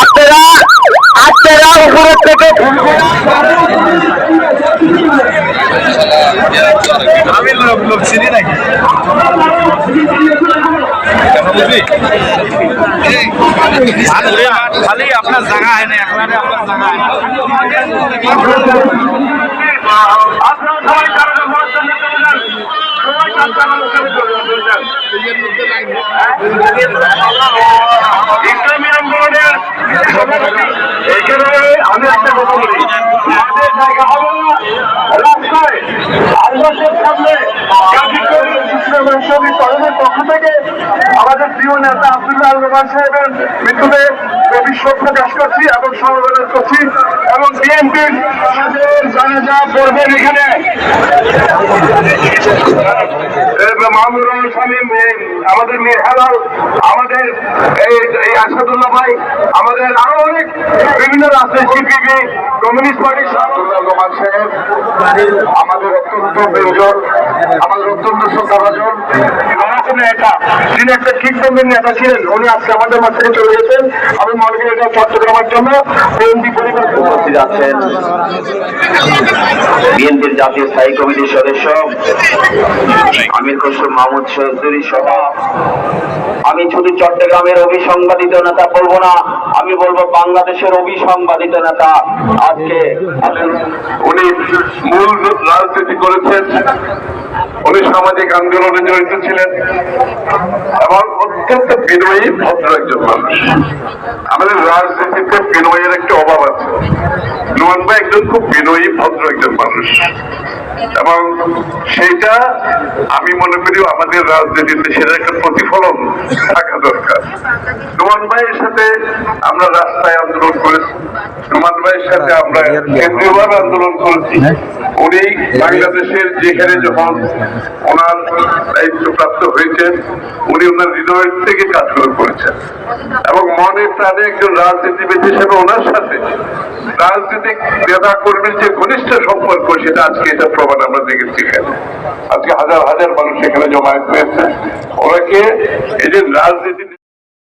আপনারা আপনারা উপরের থেকে আমি লোক চিনি নাকি খালি আপনার জায়গা হয় না। এখন আপনার জায়গা এখানে আমি একটা কথা বলি রাস্তায় আমাদের প্রিয় নেতা আব্দুল্লাহ রহমান সাহেবের মৃত্যুতে গভীর শোক প্রকাশ করছি এবং সমবেদন করছি এবং বিএনপির জানাজা পড়বেন এখানে। মাহমুদ রহমান এই আমাদের মেয়ে হেলাল, আমাদের এই আসাদুল্লাহ ভাই, আমাদের আরও অনেক বিভিন্ন রাষ্ট্রের সিপিবি কমিউনিস্ট পার্টির সাহেব, আমাদের অত্যন্ত প্রিয়জন আমাদের অত্যন্ত আমাদের নেতা, যিনি একটা কিংবদন্তির নেতা ছিলেন, উনি আজকে আমাদের মাঝ থেকে চলে গেছেন। আমি মনে করি এটা চট্টগ্রামের জন্য বিএনপি পরিবার উপস্থিত আছেন। বিএনপির জাতীয় স্থায়ী কমিটির সদস্য, আমির খসরু মাহমুদ চৌধুরী সহ। আমি শুধু চট্টগ্রামের অবিসংবাদিত নেতা বলব না, আমি বলব বাংলাদেশের অবিসংবাদিত নেতা। আজকে উনি মূল রাজনীতি করেছেন। উনি সামাজিক আন্দোলনে জড়িত ছিলেন এবং অত্যন্ত বিনয়ী ভদ্র একজন মানুষ। আমাদের রাজনীতিতে বিনয়ের একটা অভাব আছে। নুয়ানবা একজন খুব বিনয়ী, ভদ্র একজন মানুষ। এবং সেইটা আমি মনে করি আমাদের রাজনীতিতে সেটা একটা প্রতিফলন থাকা দরকার। নোমান ভাইয়ের সাথে আমরা রাস্তায় আন্দোলন করেছি। নোমান ভাইয়ের সাথে আমরা কেন্দ্রীয়ভাবে আন্দোলন করেছি। উনি বাংলাদেশের যেখানে যখন ওনার দায়িত্ব প্রাপ্ত হয়েছেন, উনি ওনার হৃদয়ের থেকে কাজগুলো করেছেন। এবং মনে প্রাণে একজন রাজনীতিবিদ হিসেবে ওনার সাথে রাজনৈতিক নেতা কর্মীর যে ঘনিষ্ঠ সম্পর্ক, সেটা আজকে এটা প্রমাণ আমরা দেখেছি এখানে। আজকে হাজার হাজার মানুষ এখানে জমায়েত হয়েছে। ওনাকে এই যে রাজনীতি